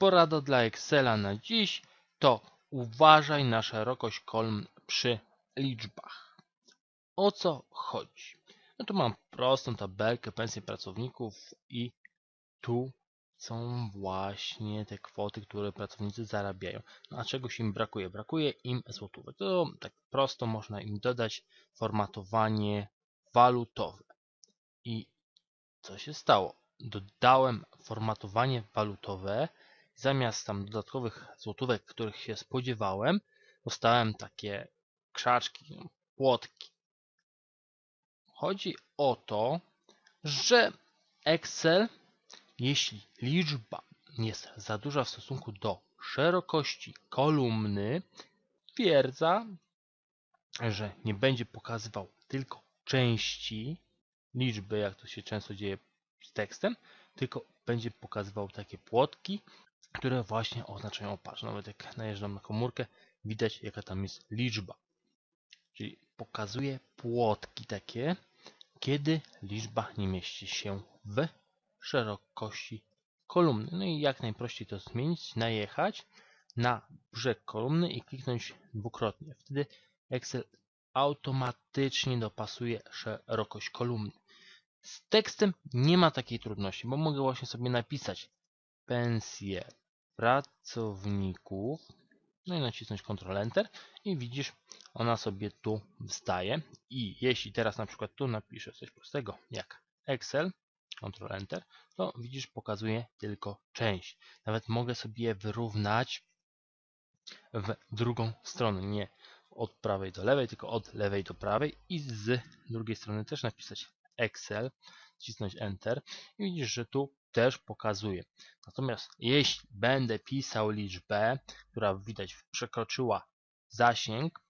porada dla Excela na dziś to uważaj na szerokość kolumn przy liczbach. O co chodzi? No tu mam prostą tabelkę pensji pracowników i tu są właśnie te kwoty, które pracownicy zarabiają. No a czegoś im brakuje? Brakuje im złotówek. To tak prosto można im dodać formatowanie walutowe. I co się stało? Dodałem formatowanie walutowe. Zamiast tam dodatkowych złotówek, których się spodziewałem, dostałem takie krzaczki, płotki. Chodzi o to, że Excel, jeśli liczba jest za duża w stosunku do szerokości kolumny, twierdza, że nie będzie pokazywał tylko części liczby, jak to się często dzieje z tekstem, tylko będzie pokazywał takie płotki, które właśnie oznaczają patrz. Nawet jak najeżdżam na komórkę, widać jaka tam jest liczba. Czyli pokazuje płotki takie, kiedy liczba nie mieści się w szerokości kolumny. No i jak najprościej to zmienić, najechać na brzeg kolumny i kliknąć dwukrotnie. Wtedy Excel automatycznie dopasuje szerokość kolumny. Z tekstem nie ma takiej trudności, bo mogę właśnie sobie napisać pensje pracowników, no i nacisnąć Ctrl Enter. I widzisz, ona sobie tu wstaje. I jeśli teraz na przykład tu napiszę coś prostego jak Excel, Ctrl Enter, to widzisz pokazuje tylko część. Nawet mogę sobie wyrównać w drugą stronę, nie od prawej do lewej, tylko od lewej do prawej. I z drugiej strony też napisać Excel, wcisnąć Enter i widzisz, że tu też pokazuje. Natomiast jeśli będę pisał liczbę, która widać przekroczyła zasięg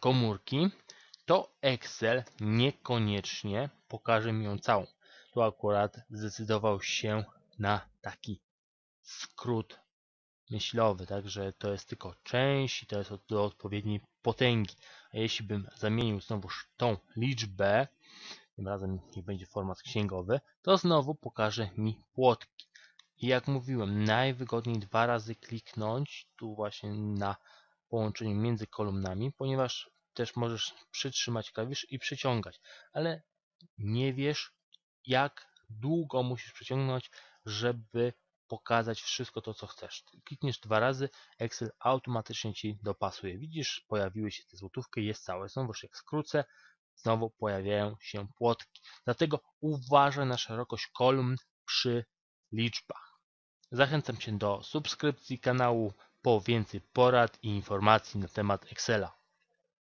komórki, to Excel niekoniecznie pokaże mi ją całą. Tu akurat zdecydował się na taki skrót myślowy, także to jest tylko część i to jest do odpowiedniej potęgi. A jeśli bym zamienił znowuż tą liczbę, tym razem niech będzie format księgowy, to znowu pokaże mi płotki. I jak mówiłem, najwygodniej dwa razy kliknąć tu właśnie na połączeniu między kolumnami, ponieważ też możesz przytrzymać klawisz i przyciągać, ale nie wiesz jak długo musisz przyciągnąć, żeby pokazać wszystko to, co chcesz. Klikniesz dwa razy, Excel automatycznie Ci dopasuje. Widzisz, pojawiły się te złotówki, jest całe. Znowu jak skrócę, znowu pojawiają się płotki. Dlatego uważaj na szerokość kolumn przy liczbach. Zachęcam Cię do subskrypcji kanału po więcej porad i informacji na temat Excela.